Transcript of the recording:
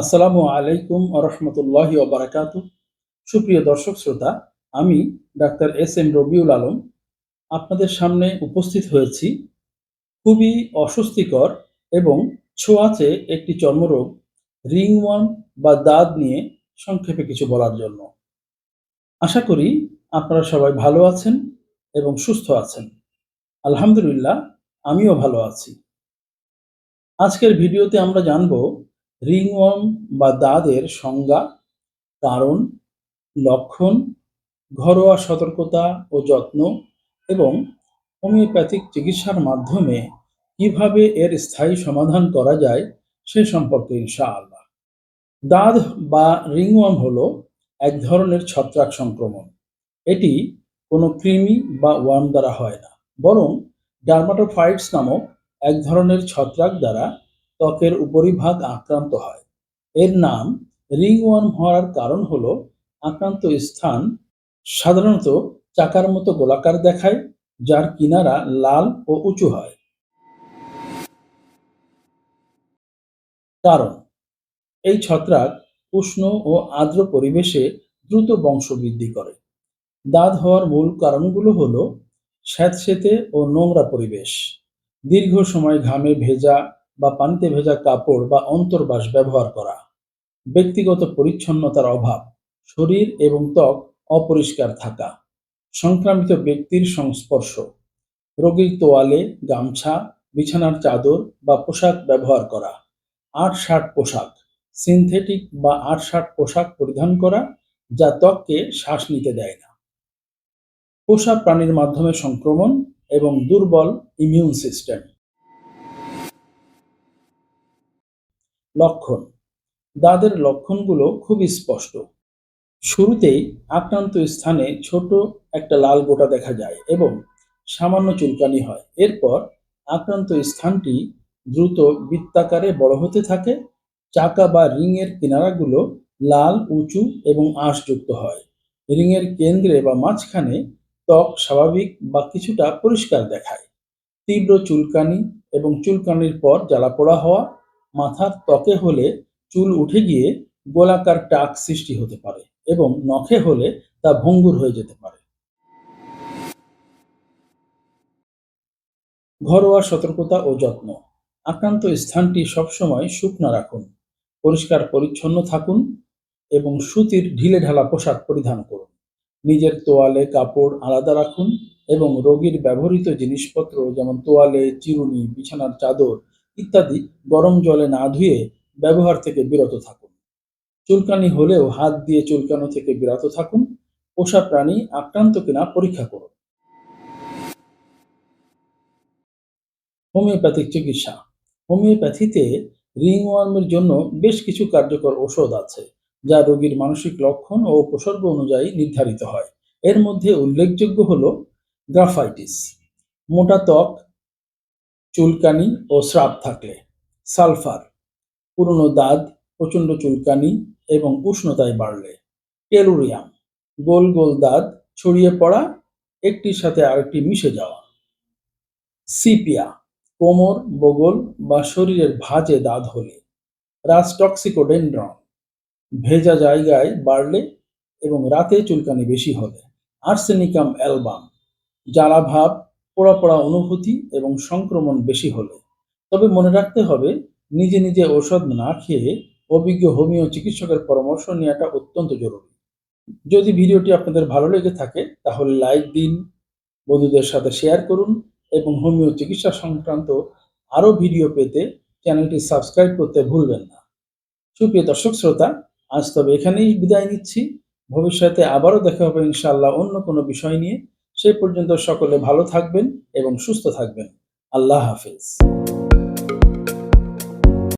আসসালামু আলাইকুম রহমতুল্লাহ বারাকাতু সুপ্রিয় দর্শক শ্রোতা, আমি doctor S M Rabiul Alam আপনাদের সামনে উপস্থিত হয়েছি। খুবই অস্বস্তিকর এবং ছোঁয়াচে একটি চর্মরোগ রিংওয়ার্ম বা দাঁত নিয়ে সংক্ষেপে কিছু বলার জন্য। আশা করি আপনারা সবাই ভালো আছেন এবং সুস্থ আছেন। আলহামদুলিল্লাহ, আমিও ভালো আছি। আজকের ভিডিওতে আমরা জানব রিংওয়ার্ম বা দাঁতের সংজ্ঞা, কারণ, লক্ষণ, ঘরোয়া সতর্কতা ও যত্ন এবং হোমিওপ্যাথিক চিকিৎসার মাধ্যমে কীভাবে এর স্থায়ী সমাধান করা যায় সে সম্পর্কে ইনশাআল্লাহ। দাঁত বা রিংওয়ার্ম হলো এক ধরনের ছত্রাক সংক্রমণ। এটি কোনো কৃমি বা ওয়ার্ম দ্বারা হয় না, বরং ডার্মাটোফাইটস নামক এক ধরনের ছত্রাক দ্বারা ত্বকের উপরিভাগ আক্রান্ত হয়। এর নাম রিং রিংওয়ার্ম হওয়ার কারণ হল আক্রান্ত স্থান সাধারণত চাকার মতো গোলাকার দেখায়, যার কিনারা লাল ও উঁচু হয়। কারণ, এই ছত্রাক উষ্ণ ও আর্দ্র পরিবেশে দ্রুত বংশবৃদ্ধি করে। দাঁত হওয়ার মূল কারণগুলো হলো স্যাঁতসেঁতে ও নোংরা পরিবেশ। দীর্ঘ সময় ঘামে ভেজা বা পানিতে ভেজা কাপড় বা অন্তর্বাস ব্যবহার করা। ব্যক্তিগত পরিচ্ছন্নতার অভাব, শরীর এবং ত্বক অপরিষ্কার থাকা, সংক্রামিত ব্যক্তির সংস্পর্শ, রোগীর তোয়ালে, গামছা, বিছানার চাদর বা পোশাক ব্যবহার করা আট ষাট পোশাক, সিনথেটিক বা আট ষাট পোশাক পরিধান করা যা ত্বককে শ্বাস নিতে দেয় না। পোষা প্রাণীর মাধ্যমে সংক্রমণ এবং দুর্বল ইমিউন সিস্টেম লক্ষণ। দাঁতের লক্ষণগুলো খুবই স্পষ্ট। শুরুতেই আক্রান্ত স্থানে ছোট একটা লাল গোটা দেখা যায় এবং সামান্য চুলকানি হয়। এরপর আক্রান্ত স্থানটি দ্রুত বৃত্তাকারে বড় হতে থাকে। চাকা বা রিংয়ের কিনারাগুলো লাল, উঁচু এবং আঁশযুক্ত হয়। রিংয়ের কেন্দ্রে বা মাঝখানে ত্বক স্বাভাবিক বা কিছুটা পরিষ্কার দেখায়। তীব্র চুলকানি এবং চুলকানির পর জ্বালাপোড়া হওয়া মাথার ত্বকে হলে চুল উঠে গিয়ে গোলাকার টাক সৃষ্টি হতে পারে এবং নখে হলে তা ভঙ্গুর হয়ে যেতে পারে। ঘরোয়া সতর্কতা ও যত্ন। আক্রান্ত স্থানটি সবসময় শুকনো রাখুন, পরিষ্কার পরিচ্ছন্ন থাকুন এবং সুতির ঢিলে ঢালা পোশাক পরিধান করুন। নিজের তোয়ালে কাপড় আলাদা রাখুন এবং রোগীর ব্যবহৃত জিনিসপত্র যেমন তোয়ালে, চিরুনি, বিছানার চাদর ইত্যাদি গরম জলে না ধুয়ে ব্যবহার থেকে বিরত থাকুন। চুলকানি হলেও হাত দিয়ে চুলকানো থেকে বিরত থাকুন। পোষা প্রাণী আক্রান্ত কিনা পরীক্ষা করুন। হোমিওপ্যাথিক চিকিৎসা। হোমিওপ্যাথিতে রিংওয়ার্মের জন্য বেশ কিছু কার্যকর ওষুধ আছে, যা রোগীর মানসিক লক্ষণ ও উপসর্গ অনুযায়ী নির্ধারিত হয়। এর মধ্যে উল্লেখযোগ্য হল গ্রাফাইটিস। মোটা ত্বক চুলকানি ও স্রাব থাকলে। সালফার, পুরনো দাঁত, প্রচণ্ড চুলকানি এবং উষ্ণতায় বাড়লে। টেলুরিয়াম গোল গোল দাঁত ছড়িয়ে পড়া, একটির সাথে আরেকটি মিশে যাওয়া। সিপিয়া, কোমর, বগল বা শরীরের ভাঁজে দাঁত হলে। রাস্টক্সিকোডেন্ড্রন ভেজা জায়গায় বাড়লে এবং রাতে চুলকানি বেশি হলে। আর্সেনিকাম অ্যালবাম জ্বালাভাব পোড়া পোড়া অনুভূতি এবং সংক্রমণ বেশি হলে। তবে মনে রাখতে হবে, নিজে নিজে ঔষধ না খেয়ে অভিজ্ঞ হোমিও চিকিৎসকের পরামর্শ নেওয়াটা অত্যন্ত জরুরি। যদি ভিডিওটি আপনাদের ভালো লেগে থাকে, তাহলে লাইক দিন, বন্ধুদের সাথে শেয়ার করুন এবং হোমিও চিকিৎসা সংক্রান্ত আরও ভিডিও পেতে চ্যানেলটি সাবস্ক্রাইব করতে ভুলবেন না। সুপ্রিয় দর্শক শ্রোতা, আজ তবে এখানেই বিদায় নিচ্ছি। ভবিষ্যতে আবারও দেখা হবে ইনশাআল্লাহ অন্য কোনো বিষয় নিয়ে। সেই পর্যন্ত সকলে ভালো থাকবেন এবং সুস্থ থাকবেন। আল্লাহ হাফিজ।